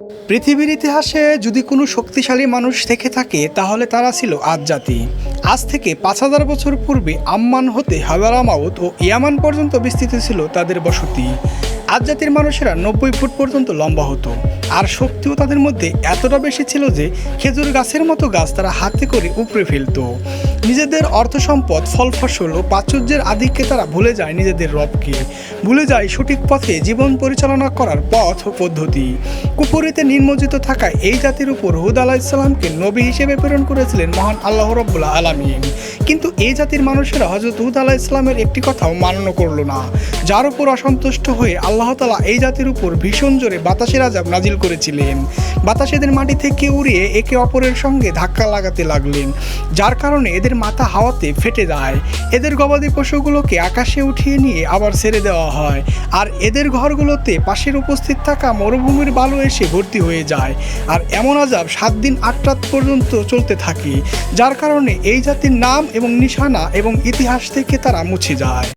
পৃথিবীর ইতিহাসে যদি কোনো শক্তিশালী মানুষ থেকে থাকে, তাহলে তারা ছিল আদ জাতি। আজ থেকে পাঁচ হাজার বছর পূর্বে আম্মান হতে হাওয়ারামাউত ও ইয়ামান পর্যন্ত বিস্তৃত ছিল তাদের বসতি। আজ জাতির মানুষেরা নব্বই ফুট পর্যন্ত লম্বা হতো। আর শক্তিও তাদের মধ্যে এতটা বেশি ছিল যে খেজুর গাছের মতো গাছ তারা হাতে করে উপড়ে ফেলতো। নিজেদের অর্থ সম্পদ ফল ফসল ও প্রাচুর্যের আধিক্যে তারা ভুলে যায় নিজেদের রবকে। ভুলে যায় সঠিক পথে জীবন পরিচালনা করার পথ ও পদ্ধতি। কুপুরিতে নির্মজিত থাকা এই জাতির উপর হুদ আলাহ ইসলামকে নবী হিসেবে প্রেরণ করেছিলেন মহান আল্লাহ রব্বুল্লাহ আলমিন। কিন্তু এই জাতির মানুষেরা হজরত হুদ আলাহ ইসলামের একটি কথাও মান্য করল না। যার উপর অসন্তুষ্ট হয়ে আল্লাহ তালা এই জাতির উপর ভীষণ জোরে বাতাসের আজাব নাজিল করেছিলেন। বাতাসেদের মাটি থেকে উড়িয়ে একে অপরের সঙ্গে ধাক্কা লাগাতে লাগলেন। যার কারণে এদের মাথা হাওয়াতে ফেটে যায়। এদের গবাদি পশুগুলোকে আকাশে উঠিয়ে নিয়ে আবার ছেড়ে দেওয়া হয়। আর এদের ঘরগুলোতে পাশের উপস্থিত থাকা মরুভূমির বালু এসে ভর্তি হয়ে যায়। আর এমন আজাব সাত দিন আট রাত পর্যন্ত চলতে থাকে, যার কারণে এই জাতির নাম এবং নিশানা এবং ইতিহাস থেকে তারা মুছে যায়।